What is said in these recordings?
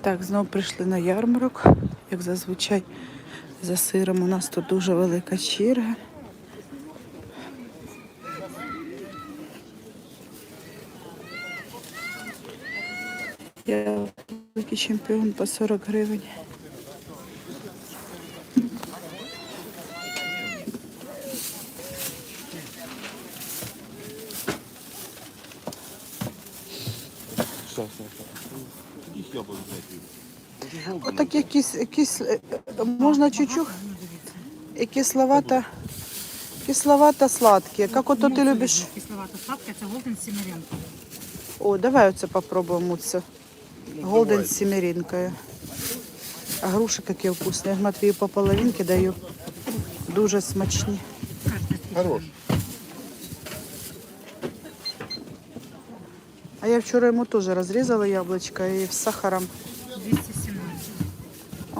Так, знову прийшли на ярмарок, як зазвичай за сиром. У нас тут дуже велика черга. Я великий чемпіон по 40 гривень. Якісь, якісь е, можна чуть-чуть і кисловато, кисловато сладкі. Як ото ти любиш? Кисловато сладкое, це Голден Сімеренко. О, давай оце попробуємо це. Голден з сімерінкою. А груші які вкусні. Я ж Матвію по половинки даю. Дуже смачні. Хорош. А я вчора йому теж розрізала яблучко і з сахаром.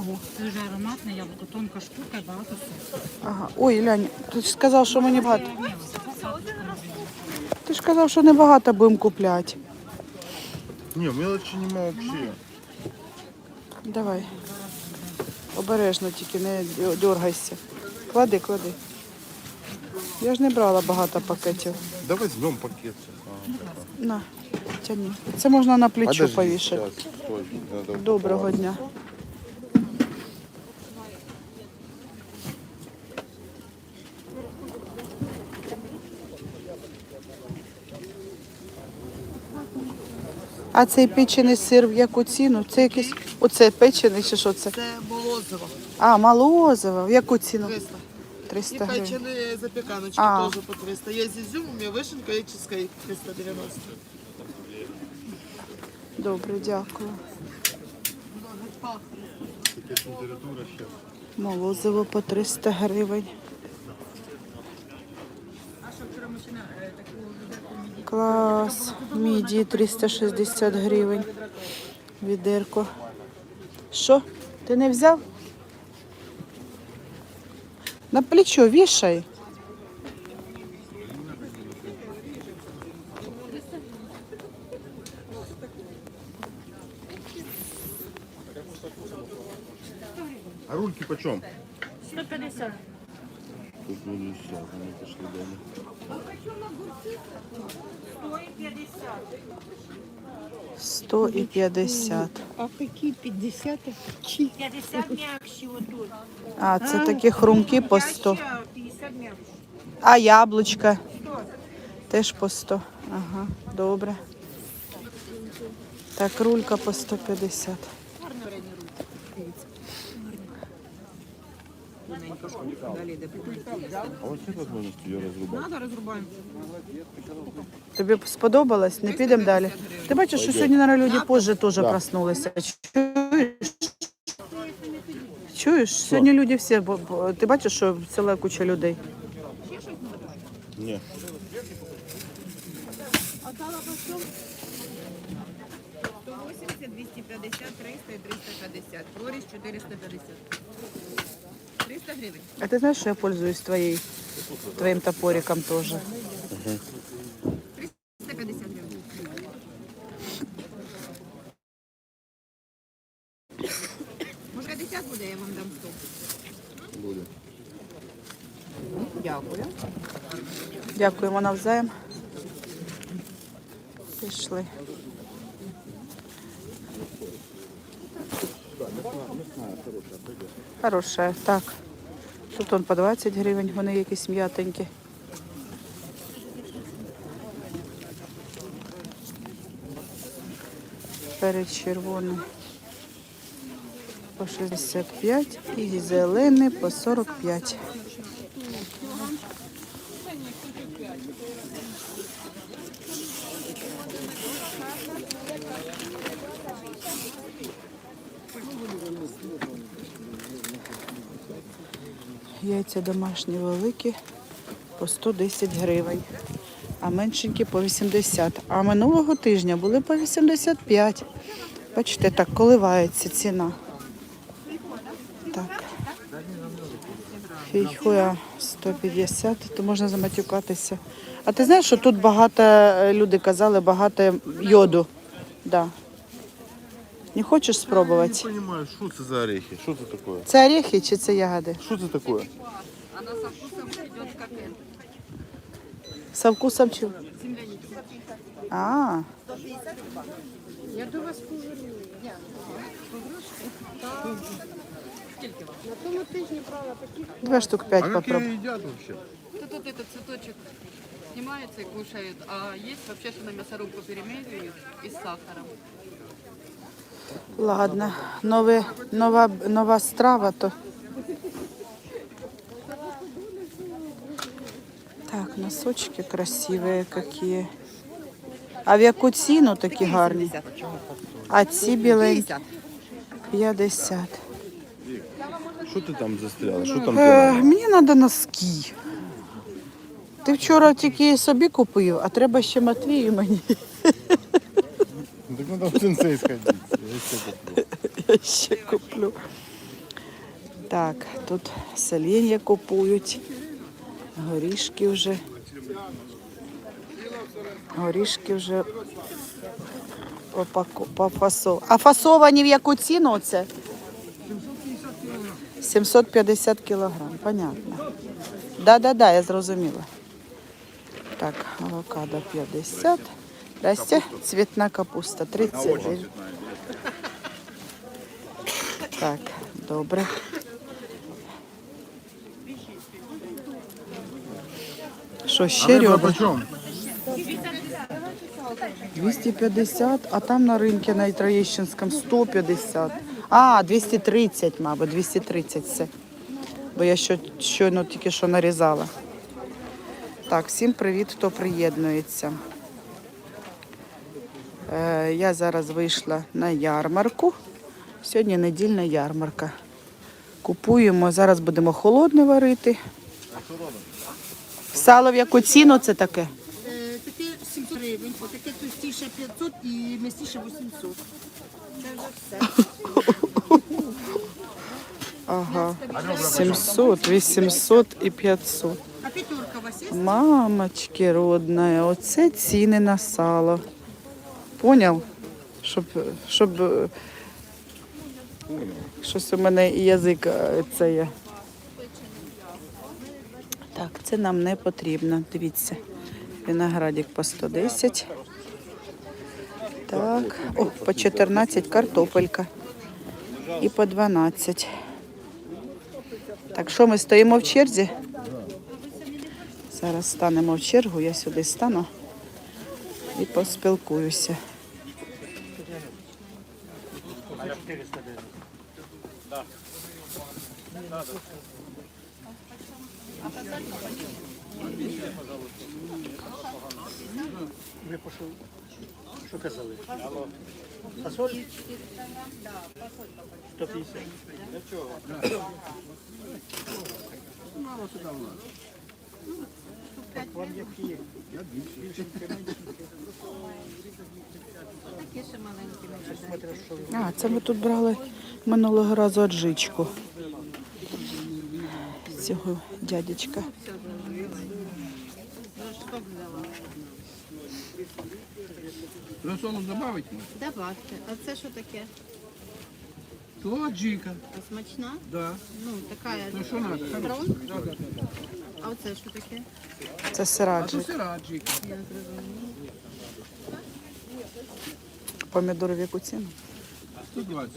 217. Ого. Дуже ароматне яблуко, тонка штука і багато соку. Ага. Ой, Лянь, ти ж сказав, що мені багато. Ні. Ти ж казав, що небагато будемо купляти. Не, мелочи нема вообще. Давай. Обережно тільки не дергайся. Клади, клади. Я ж не брала багато пакетів. Да возьмем пакет. На, тяни. Це можна на плечо Подожди, повішати. Доброго дня. А цей печений сир в яку ціну? Це якийсь. Оце печений чи що це? Це молозиво. А, молозиво. В яку ціну? 300. 300 І гривень. печені запіканочки А. теж по 300. Є з ізюмом, є вишенка, є чизкейк 390. Добре, дякую. Молозиво по 300 гривень. Клас. Міді 360 гривень. Відерко. Що? Ти не взяв? На плечо вішай. А рульки почем? 150. Тут не сейчас, они пошли дома. Сто і 50. А какие 50 чи 50 м'якші отут. А, це такі хрумки по 100. А яблучка? Теж по 100. Ага, добре. Так, рулька по 150. А? Надо розрубаємо. Тобі сподобалось? Не підемо далі. Ти бачиш, що сьогодні на люди позже теж проснулися. Чуєш? Чуєш? Сьогодні люди всі, бо- бо- ти бачиш, що ціла куча людей. Нет. Флоріс 450. 300 гривень. А ти знаєш, що я пользуюсь твоєю, твоїм топориком теж? 350 гривень. Може 50 буде, я вам дам 100. Будет. Дякую. Дякуємо навзаєм. Пішли. Хорошая, так. Тут он по 20 гривень, вони якісь м'ятенькі. Перець червоний по 65 і зелений по 45. Яйця домашні великі по 110 гривень, а меншенькі по 80. А минулого тижня були по 85. Бачите, так коливається ціна. Так. Фейхуя 150, то можна заматюкатися. А ти знаєш, що тут багато, люди казали, багато йоду. Да. Не хочеш спробувати? Я не понимаю, что это за орехи? Что это такое? Це орехи чи це ягоди? Что это такое? Она со вкусом идет как это. Со вкусом чого? А, Я до вас поверну. На тому тижні брала такі два штук А п'ять как попробуй. ее едят вообще? Тут вот этот цветочек снимается и кушают, а есть вообще, что на мясорубку перемеливают и с сахаром. Ладно, нове, нова, нова страва то. Так, носочки красивые какие. А в яку ціну такі гарні? А ці біленькі? 50. Что ты там застряла? Что там Е, ты? мені треба носки. Ти вчора тільки собі купив, а треба ще Матвію мені. Ну, Так надо в сенсей сходить. Я ще куплю. Так, тут сеління купують. Горішки вже. Горішки вже попаку- пофасов. А фасовані в яку ціну оце? 750 кілограм, понятно. Да-да-да, я зрозуміла. Так, авокадо 50. Здрасте, цвітна капуста 30 гривень. Так, добре. Що, ще ребра? почем? 250, а там на ринку на Троєщинському 150. А, 230, мабуть, 230 це. Бо я щойно тільки що нарізала. Так, всім привіт, хто приєднується. Е, я зараз вийшла на ярмарку. Сьогодні недільна ярмарка. Купуємо, зараз будемо холодне варити. Сало в яку ціну це таке? Е, Таке 700 гривень, отаке товстіше 500 і м'ясніше 800. Це вже все. Ага. 700, 800 і 500. А п'ятерка у вас є? Мамочки родная, оце ціни на сало. Поняв? Щоб, щоб щось у мене і язик е, це є. Так, це нам не потрібно. Дивіться. Виноградик по 110. Так, о, по 14 картопелька. І по 12. Так, що ми стоїмо в черзі? Зараз станемо в чергу, я сюди стану і поспілкуюся. Що казали? Фасоль? 150. Мало сюди влазить. Так вам як є. Я ще А, це ми тут брали минулого разу аджичку. Цього дядечка. Розсолу добавить? Давайте. А це що таке? То аджика. А смачна? Да. Ну, така. Ну що надо? Да, да, да. А оце що таке? Це А то сираджик. сира аджика. Я зрозуміла. Помідори в яку ціну? 120.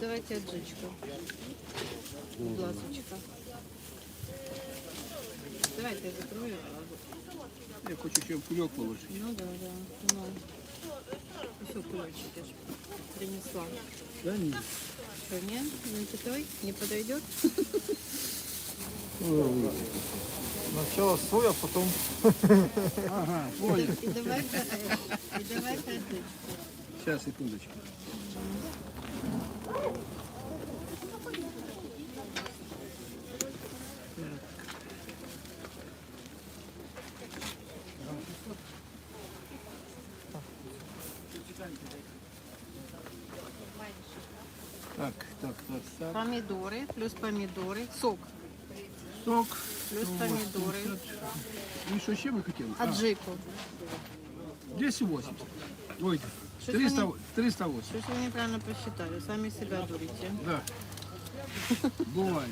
Давайте аджичку. Будь ласочка. Давайте я закрою. Я хочу ще в кульок положити. Ну да, да. Ну. Еще кулечек я ж принесла. Да, ні. Что, нет? Не той? Не подойдет? Сначала свою, а потом. Ага, І свою. давай и давай Сейчас секундочку. Так, так, так, так. Помидоры плюс помидоры, сок. Сок. Плюс помидоры, І що ще ви хотіли? А, аджику. 280. Ой, 300, 308. Щось ви неправильно посчитали, самі себе дурите. Да. Буває.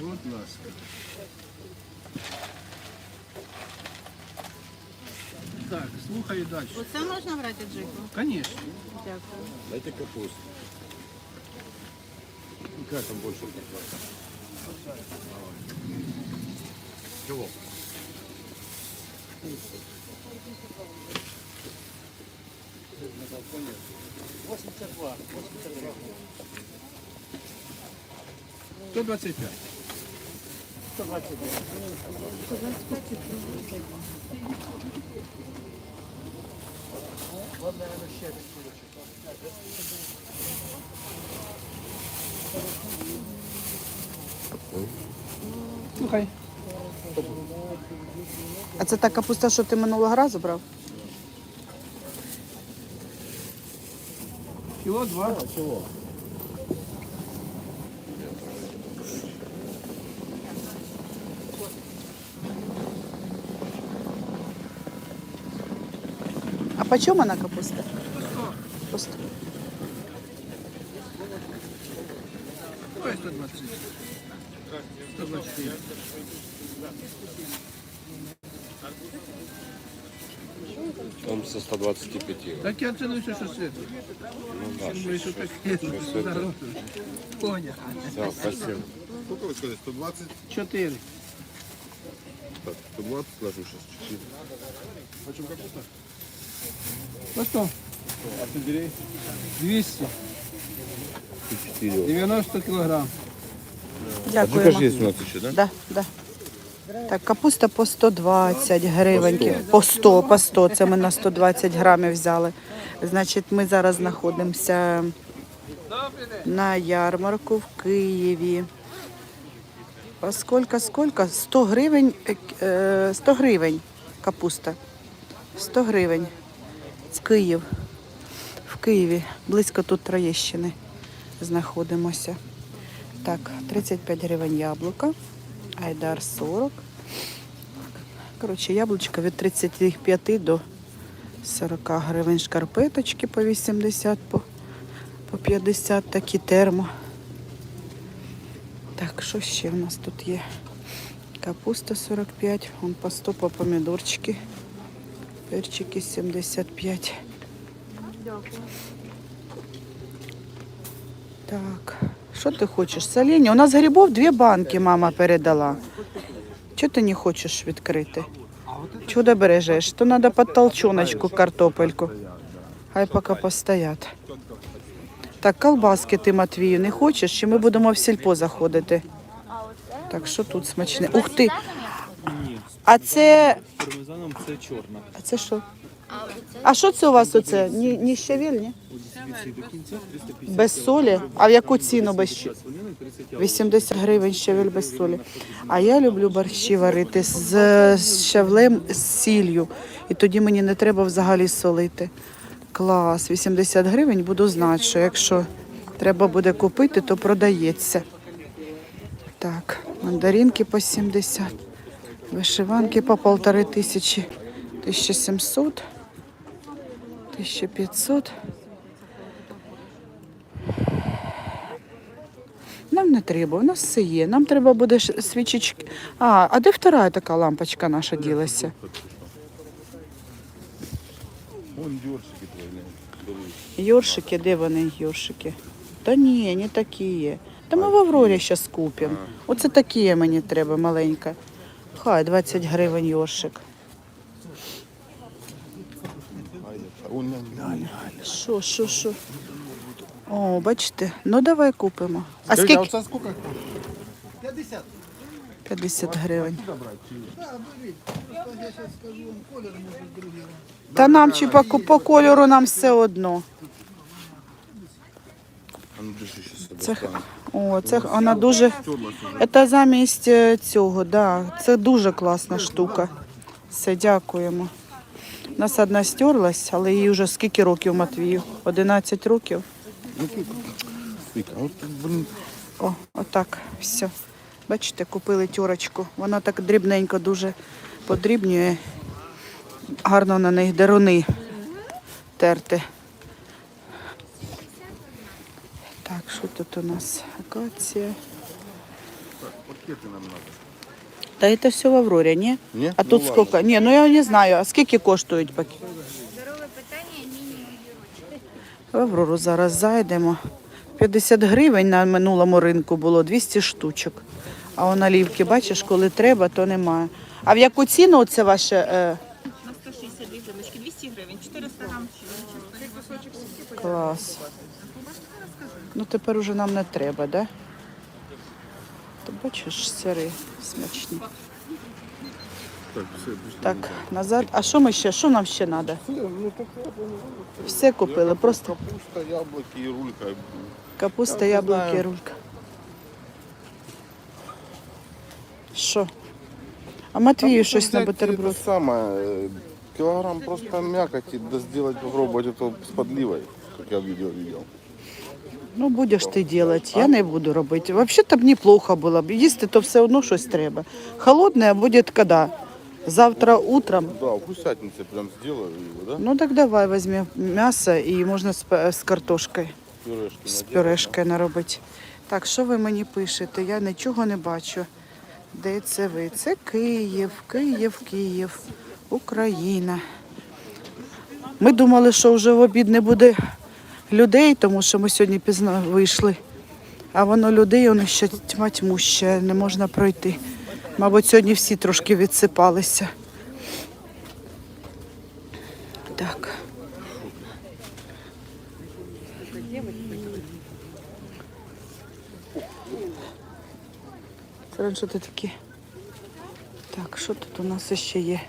Будь ласка. Так, слухай далі. Оце можна брати Джеку? Конечно. Дякую. Дайте капусту. Как там больше? Чего? На балконе. 82. 82. 125. 125. 125. Ладно, я на щепочку. Слухай. А це та капуста, що ти минулого разу брав? Кіло два. Кило. А по чому вона капуста? По сто. Ой, 120. 124. Там со 125. Так я цінуюся, що світло. Ну да, що таке народ. Поняв. все, спасибо. Сколько вы сказали? 120? Чотири. Так, 120 ложу сейчас чуть-чуть. Почем капуста? По що? А сельдерей? 200. 4. 90 кілограм. Дякуємо. есть у нас еще, да? Да, да. Так, капуста по 120 гривень. По 100, по 100. Це ми на 120 грамів взяли. Значить, ми зараз знаходимося на ярмарку в Києві. По скільки, скільки? 100 гривень, е, 100 гривень капуста. 100 гривень. З Київ. В Києві, близько тут Троєщини знаходимося. Так, 35 гривень яблука. Айдар 40. Коротше, яблучко від 35 до 40 гривень. Шкарпеточки по 80, по, по 50, такі термо. Так, що ще в нас тут є? Капуста 45, вон по 100 по помідорчики. Перчики 75. Так, що ти хочеш? Соленья? У нас грибов дві банки мама передала. Чого ти не хочеш відкрити? Чудо бережеш? То треба під толчоночку картопельку. Хай поки постоять. Так, колбаски ти, Матвію, не хочеш? Чи ми будемо в сільпо заходити? Так, що тут смачне? Ух ти! А це. Пармезаном це чорна. А це що? А що це у вас оце? Ні, ні щавель, ні? Від до кінця 350 Без солі? А в яку ціну без щ- свинини, 30 євро. 80 гривень щавель без солі. А я люблю борщі варити з, з щавлем з сіллю. І тоді мені не треба взагалі солити. Клас, 80 гривень буду знати, що якщо треба буде купити, то продається. Так, мандаринки по 70, вишиванки по полтори тисячі, 1700, 1500. Нам не треба, у нас все є. Нам треба буде свічечки. А, а де втора така лампочка наша ділася? Вон твои. Йоршики, де вони йоршики? Та ні, не такі. Та ми в Аврорі зараз купимо. Оце такі мені треба маленька. Хай 20 гривень йоршик. Вон, глянь. Що, що, що? О, бачите, ну давай купимо. А скільки? вот за сколько? 50 гривень. Та нам чи по, по кольору нам все одно. Ну Це, о, це вона дуже. Це замість е, цього, да. Це дуже класна штука. Все, дякуємо. У нас одна стерлась, але їй вже скільки років Матвію? 11 років. О, отак, все. Бачите, купили тюрочку. Вона так дрібненько дуже подрібнює. Гарно на них деруни терти. Так, що тут у нас? Акація. Пакеты нам надо. Та це все в Аврорі, ні? Ні? А Ну тут ладно. скільки? Ні, ну я не знаю, а скільки коштують пакети? В Аврору зараз зайдемо. 50 гривень на минулому ринку було 200 штучок. А он олівки, бачиш, коли треба, то немає. А в яку ціну це ваше? Е... На 162 гривночки, 200 гривень, 400 грам. Клас. Ну тепер уже нам не треба, да? Ти бачиш, сири смачні. Так, все, пішли. Так, назад. А що ми ще? Що нам ще треба? Ну, так, Все купили, просто капуста, яблоки и рулька. капуста, Я не яблуки, знаю. рулька. Що? А Матвію щось на бутерброд. Это самое, э, килограмм просто мякоти, да сделать, попробовать это с подливой, как я в видео видел. Ну, будеш ти робити, я не буду робити. Взагалі-то б неплохо було б. Їсти то все одно щось треба. Холодне буде коли? Завтра утром. Да, в гусятнице прям сделаю его, да? Ну так давай візьми м'ясо і можна з, з картошкою, Пюрешки з наделаю, пюрешкою наробити. Так, що ви мені пишете? Я нічого не бачу. Де це ви? Це Київ, Київ, Київ, Україна. Ми думали, що вже в обід не буде людей, тому що ми сьогодні пізно вийшли. А воно людей, воно ще тьма тьмуща, не можна пройти. Мабуть, сьогодні всі трошки відсипалися. Так. Це це таке? Так, що тут у нас ще є?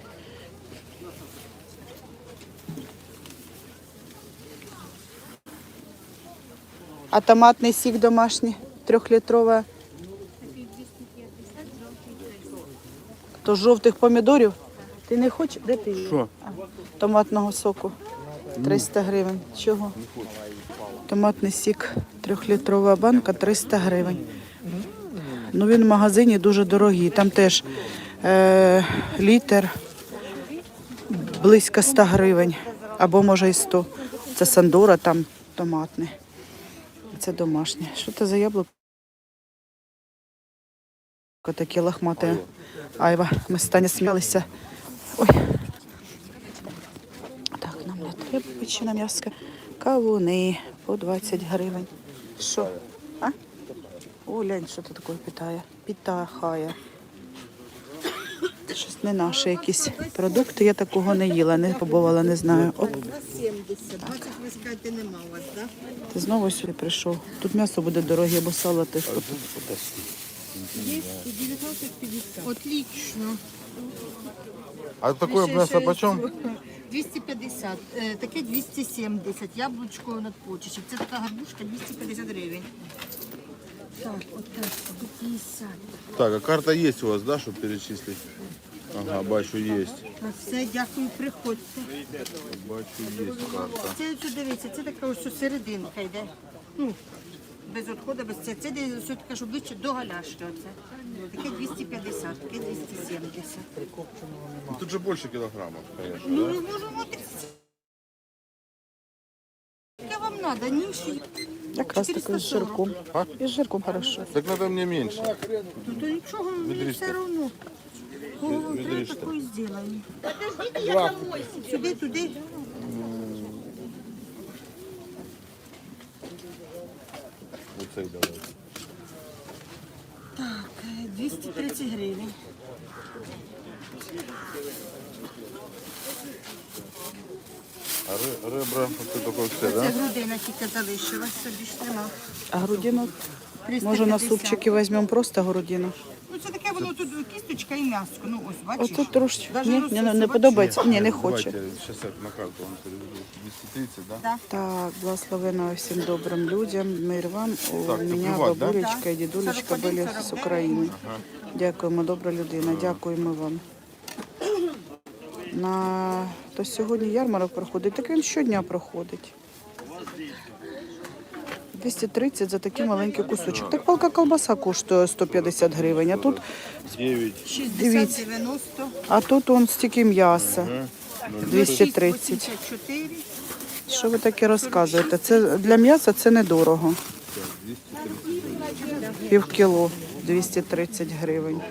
А томатний сік домашній, трьохлітрова. То жовтих помідорів. Ти не хочеш? Де ти? Що? А, Томатного соку. 300 гривень. Чого? Томатний сік, трьохлітрова банка 300 гривень. Ну він в магазині дуже дорогий. Там теж е, літр близько 100 гривень. Або може і 100. Це Сандора, там томатний. Це домашнє. Що це за яблуко? Таке лохмате. Айва, ми з Таня сміялися. Ой. Так, нам не треба печена м'яска. Кавуни по 20 гривень. Що? А? О, лянь, що ти таке питає? Питахає. Щось не наші якісь продукти. Я такого не їла, не побувала, не знаю. Оп, 70. Бачиш, ви скажете, нема у вас, так? ти знову сюди прийшов. Тут м'ясо буде дороге, бо сало теж тут. Є 19,50. Отлично. А такое мясо почем? 250, е, таке 270, яблучко надпочечок. Це така гарбушка 250 гривень. Так, отак, 150. Так, а карта есть у вас, да, чтобы перечислить? Ага, бачу, есть. Так, все, дякую, приходьте. Бачу, есть карта. Це ось дивіться, це така ось серединка йде. Ну, без відходу, без це. Це все таке, що ближче до галяшки. Оце. Таке 250, таке 270. Ну, Тут же больше килограммов, конечно, Ну, да? ми можемо ти. Яке вам треба? Ніші. Якраз таке з жирком. І з жирком хорошо. Так надо мне меньше. Ну, то нічого, мені все одно. Голову треба Відріжте. такою зробимо. Сюди, туди. Оцей давай. Так, е, 230 гривень. А ре- ребра, оце таке все, Це да? грудина тільки залишилась, собі ж нема. А грудину? Може на супчики візьмемо просто грудину? Ну це таке воно тут кісточка і м'ясо. Ну ось, бачиш. Ото трошки. Даже Ні, не, не подобається. Ні, не хоче. Сейчас я на карту вам переведу. 230, да? Так, благословенно всім добрим людям, мир вам. У Так, мене закривати, да? бабулечка і дідулечка були з України. Дякуємо, добра людина, дякуємо вам. На... То сьогодні ярмарок проходить, так він щодня проходить. 230 за такий маленький кусочок. Так палка колбаса коштує 150 гривень, а тут, 60, 90, а тут он стільки м'яса. 230. 84. Що ви таке розказуєте? Це для м'яса це недорого. Пів кіло 230 гривень.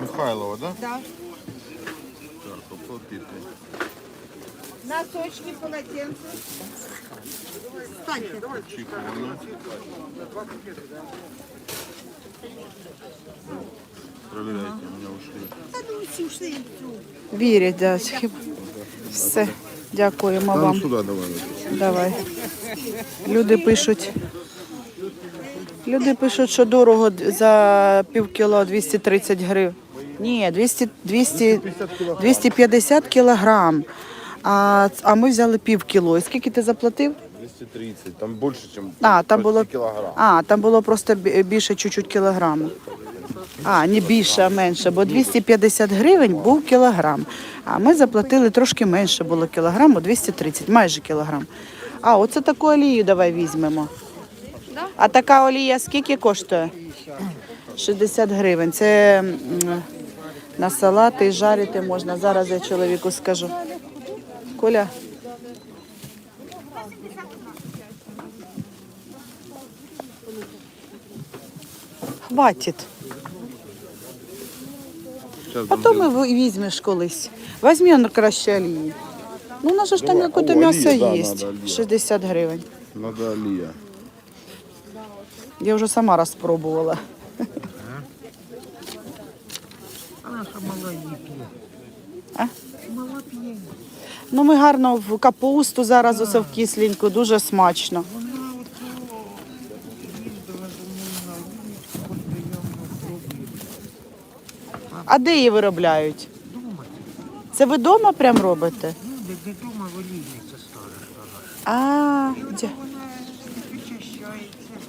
Михайлова, да? Да. Носочки, полотенце. Встаньте. Проверяйте, у меня ушли. Та ну всі ушли. Вірять, да. Все. Дякуємо Там вам. сюда давай. Давай. Люди пишуть. Люди пишуть, що дорого за пів кіло 230 гривень. Ні, 200, 200, 250 кілограм. А, а ми взяли пів кіло. І скільки ти заплатив? 230, там больше, чем А, там було, килограмм. а, там було просто бі- більше чуть-чуть кілограму. А, не більше, а менше, бо 250 гривень був кілограм. А ми заплатили трошки менше було кілограму, 230, майже кілограм. А, оце таку олію давай візьмемо. А така олія скільки коштує? 60 гривень. Це м, на салати і жарити можна. Зараз я чоловіку скажу. Коля. Хватить. Сейчас Потім візьмеш колись. Візьми на краще олії. Ну, у нас же ж там якесь О, м'ясо олія, да, є. 60 гривень. надо Алия. Я вже сама раз спробувала. А? Ну, ми гарно в капусту зараз усе в кисленьку, дуже смачно. А де її виробляють? Це ви вдома прям робите? А, дя...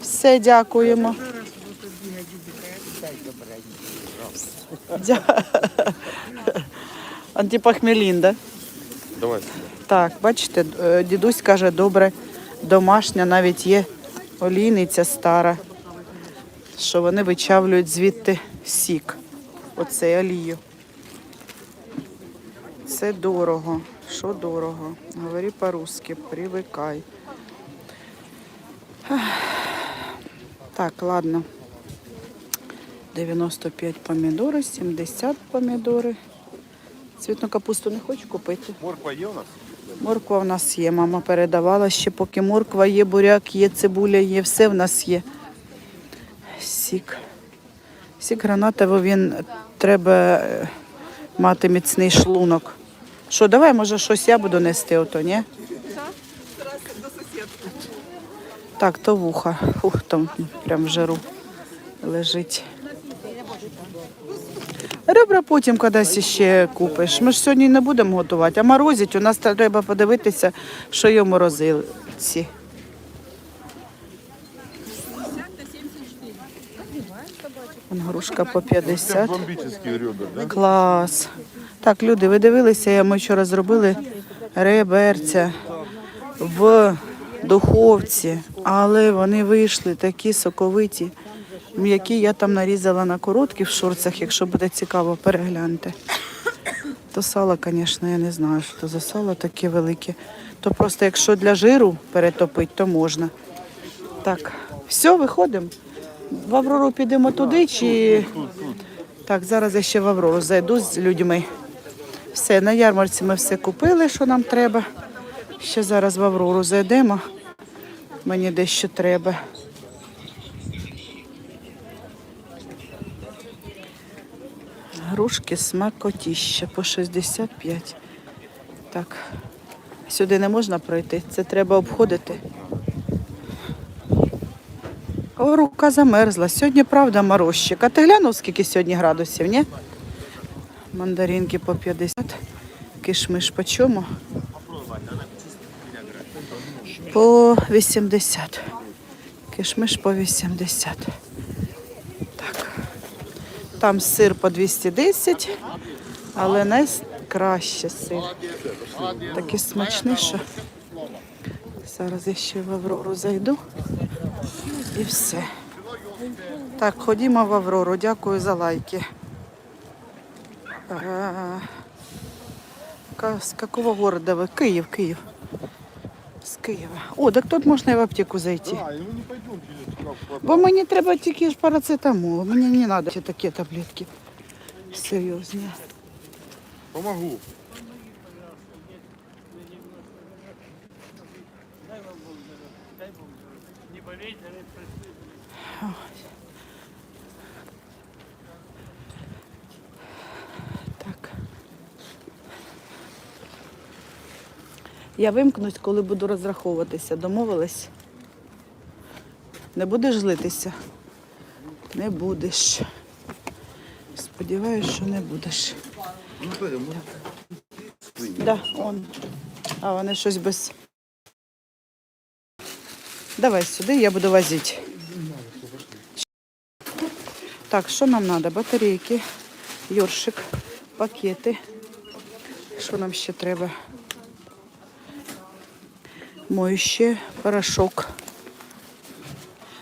все, дякуємо. Дя... Антипохмелін, да? Давай. Так, бачите, е, дідусь каже, добре, домашня, навіть є олійниця стара, що вони вичавлюють звідти сік, оцей олію. Це дорого. Що дорого? Говори по-русски, привикай. Так, ладно. 95 помідори, 70 помідори. Цвітну капусту не хочу купити. Морква є у нас? Морква в нас є. Мама передавала ще, поки морква є, буряк є, цибуля є, все в нас є. Сік. Сік гранатовий, він треба е, мати міцний шлунок. Що, давай, може, щось я буду нести, ото, ні? Так, то вуха. Ух, там прям в жару лежить. Ребра потім кудись ще купиш. Ми ж сьогодні не будемо готувати, а морозить. У нас треба подивитися, що є в морозилці. Грушка по 50. Бомбический ребер, да? Клас. Так, люди, ви дивилися, ми вчора зробили реберця в духовці, але вони вийшли такі соковиті, м'які. Я там нарізала на короткі в якщо буде цікаво, перегляньте. То сало, звісно, я не знаю, що то за сало таке велике. То просто якщо для жиру перетопити, то можна. Так, все, виходимо. В Аврору підемо туди чи. Так, зараз я ще в Аврору зайду з людьми. Все, на ярмарці ми все купили, що нам треба. Ще зараз в Аврору зайдемо. Мені дещо треба. Грушки смакотіще по 65. Так, сюди не можна пройти, це треба обходити. О, рука замерзла. Сьогодні, правда, морозчик. А ти глянув, скільки сьогодні градусів, ні? Мандаринки по 50. Кишмиш по чому? По 80. Кишмиш по 80. Там сир по 210, але найкраще сир. Такий смачний, зараз я ще в Аврору зайду. І все. Так, ходімо в Аврору. Дякую за лайки. З якого города ви? Київ, Київ. З Києва. О, так тут можна і в аптеку зайти. Да, и мы не пойдем через шкаф. Бо мені треба тільки ж парацетамол. Мені не треба такі таблетки. Серйозні. Помогу. Дай вам Бог Дай Бог Не болейте, Так. Я вимкнусь, коли буду розраховуватися. Домовились? Не будеш злитися? Не будеш. Сподіваюсь, що не будеш. Да, он. А вони щось без. Давай сюди, я буду возити. Так, що нам треба? Батарейки, йоршик, пакети. Що нам ще треба? Моющее, порошок.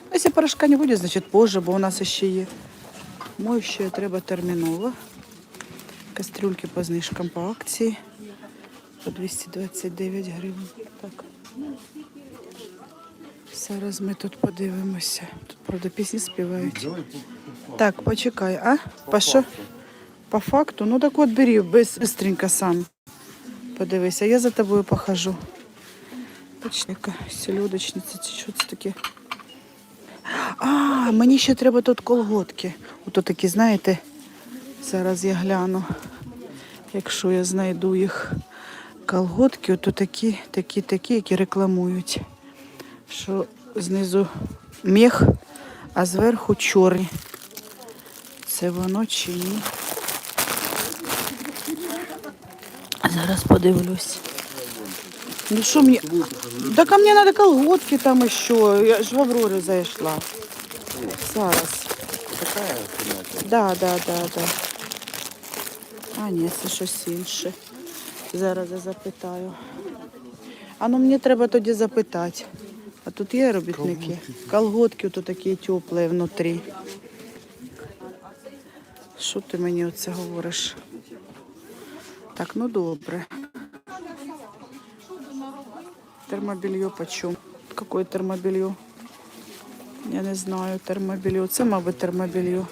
Ну, Якщо порошка не буде, значить позже, бо у нас ще є. Моющее треба терміново. Кастрюльки по знижкам по акції. По 229 гривень. Так. Зараз ми тут подивимося. Тут, правда, пісні співають. Так, почекай, а? По що? По факту? Ну так от бери, бистренько сам. Подивися, я за тобою похожу. Почекай, селедочниця, це що це таке? А, мені ще треба тут колготки. Ото такі, знаєте, зараз я гляну якщо я знайду їх колготки, то такі, такі, такі, які рекламують, що знизу мех, а зверху чорні. Це воно чи ні? Зараз подивлюсь. Ну що мені? Так а мені треба колготки там ще. Я ж в Аврорі зайшла. Зараз. Да, да, да, да. А, ні, це щось інше. Зараз я запитаю. А ну мені треба тоді запитати. А тут є робітники? Колготки тут такі теплі внутрі. Що ти мені оце говориш? Так, ну добре. Термобілье почем? Какое термобілье? Я не знаю, термобілье. Це, мабуть, термобілье.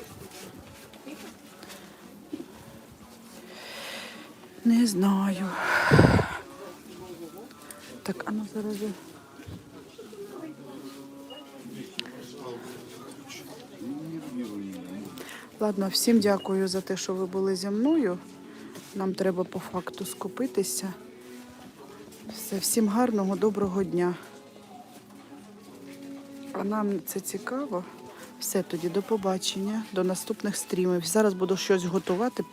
Не знаю. Так, а ну зараз. Ладно, всім дякую за те, що ви були зі мною. Нам треба по факту скупитися. Все, всім гарного, доброго дня. А нам це цікаво. Все тоді, до побачення, до наступних стрімів. Зараз буду щось готувати.